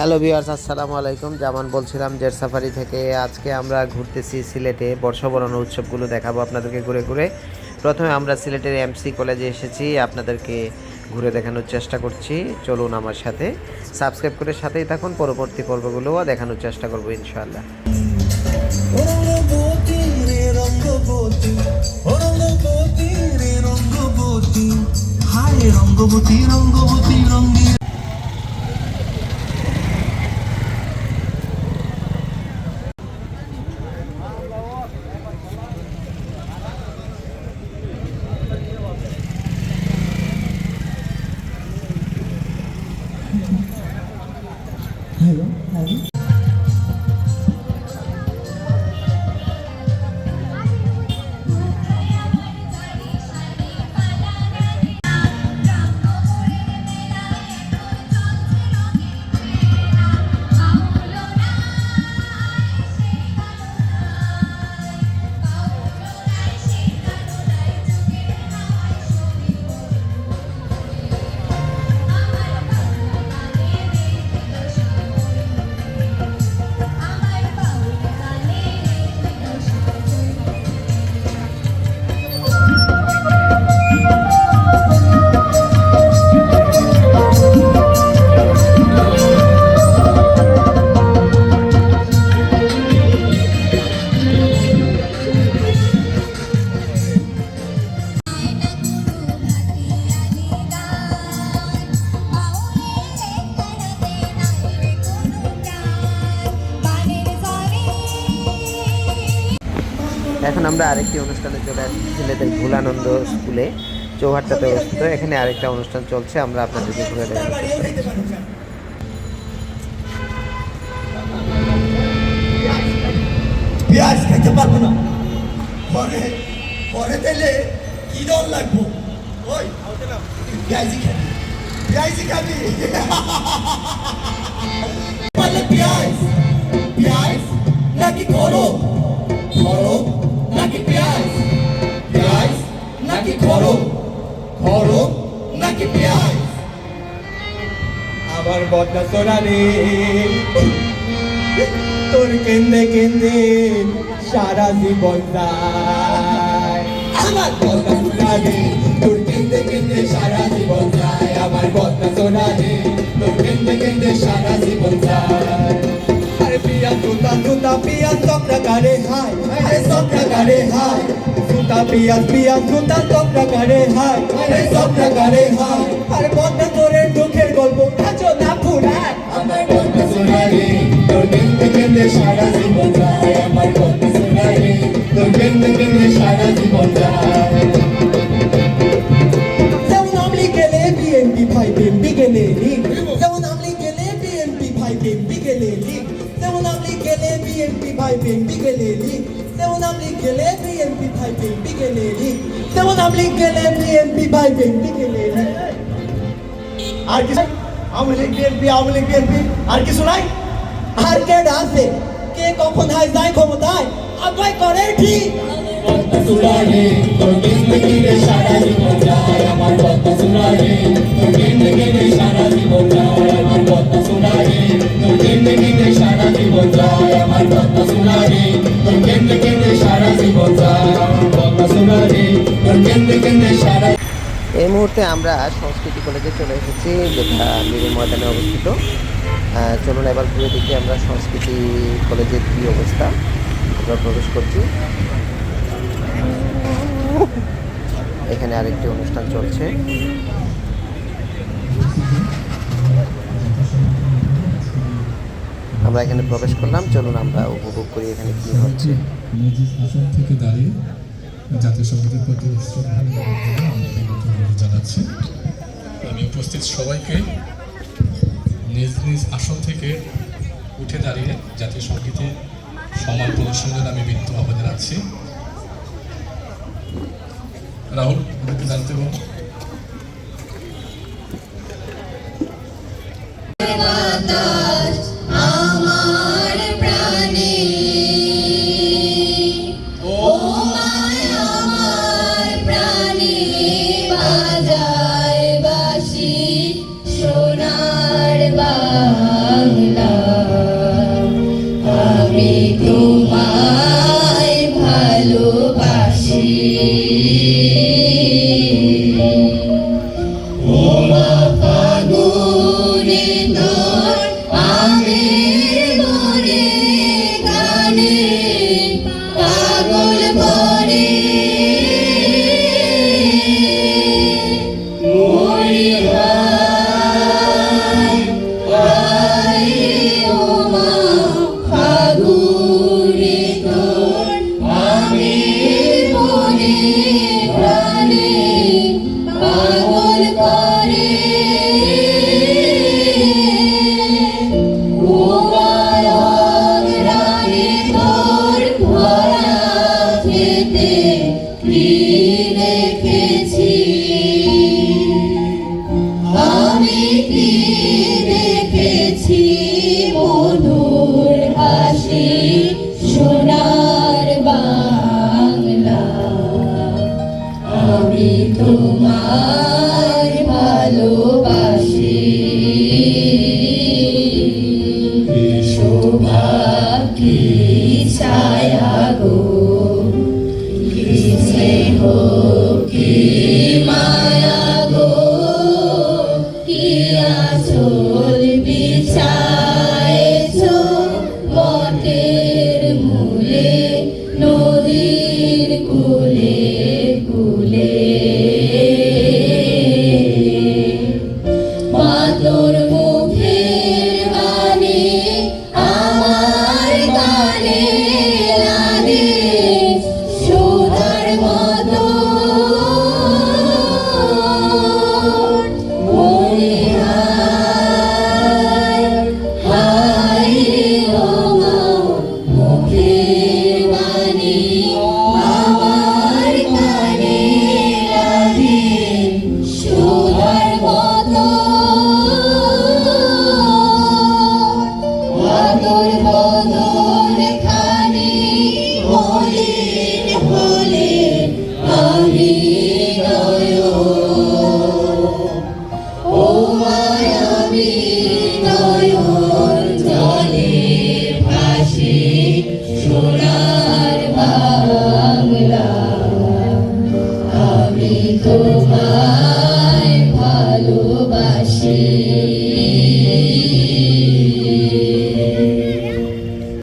Hello viewers, আসসালামু আলাইকুম। যেমন বলছিলাম জের সাফারি থেকে। আজকে আমরা ঘুরতেছি সিলেটে বর্ষবরণ উৎসবগুলো দেখাবো আপনাদেরকে ঘুরে ঘুরে। প্রথমে আমরা সিলেটের এমসি কলেজে এসেছি, আপনাদেরকে ঘুরে দেখানোর চেষ্টা করছি। চলুন আমার সাথে সাবস্ক্রাইব করে সাথেই থাকুন, পরবর্তী পর্বগুলোও দেখানোর চেষ্টা করব ইনশাআল্লাহ। রঙ্গবতী রঙ্গবতী রঙ্গবতী হ্যালো হ্যালো এখন আমরা আরেকটি অনুষ্ঠানে চলে আসছি, ছেলেদের ভুলানন্দ স্কুলে, চৌহাট্টাতে অবস্থিত। এখানে আরেকটা অনুষ্ঠান চলছে, আমরা আপনাদেরকে ঘুরে দেখানোর চেষ্টা করছি। পেঁয়াজ খাইতে পারব না। পরে পরে দিলে কি দল লাগবো? ওই, পেঁয়াজি খাবি পেঁয়াজি খাবি। পেঁয়াজ নাকি করো? করো। করো করো নাকি পেঁয়াজ? আমার বদনা সোনারে তোর কেন্দে কেন্দে সারা জীবন আমার বদনা সোনারে তোর কেন্দে কেন্দে সারা তুতা পিয়া পিয়া তুতা তোমরা কারে হাই আরে তোমরা কারে হাই আর বদনা তোরের দুঃখের গল্প, আজও না ফুরায়। আমার বদনা সোনা রে তোর দিন থেকে সারা যেমন আমলি গেলে বিএনপি ভাই বিএনপি গেলে লিগ আর কিছু Awami League BNP Awami League BNP আর কিছু নাই আর কে আছে কে কখন হাই যায় ক্ষমতায় আব্বাই করে ঠিক এই মুহূর্তে আমরা সংস্কৃতি কলেজে চলে এসেছি, যেটা মিরু ময়দানে অবস্থিত। চলুন এবার ঘুরে দেখি আমরা সংস্কৃতি কলেজের কী অবস্থা। আমরা প্রবেশ করছি। এখানে আরেকটি অনুষ্ঠান চলছে। আমরা এখানে প্রবেশ করলাম। চলুন আমরা উপভোগ করি এখানে কি হচ্ছে। থেকে দাঁড়িয়ে জাতীয় সঙ্গীতের প্রতি শ্রদ্ধা জানাচ্ছি। আমি উপস্থিত সবাইকে নিজ নিজ আসন থেকে উঠে দাঁড়িয়ে জাতীয় সঙ্গীতে সমান প্রদর্শনের আমি বিনীত আহ্বান জানাচ্ছি। রাহুল জানতে বল কি সোনার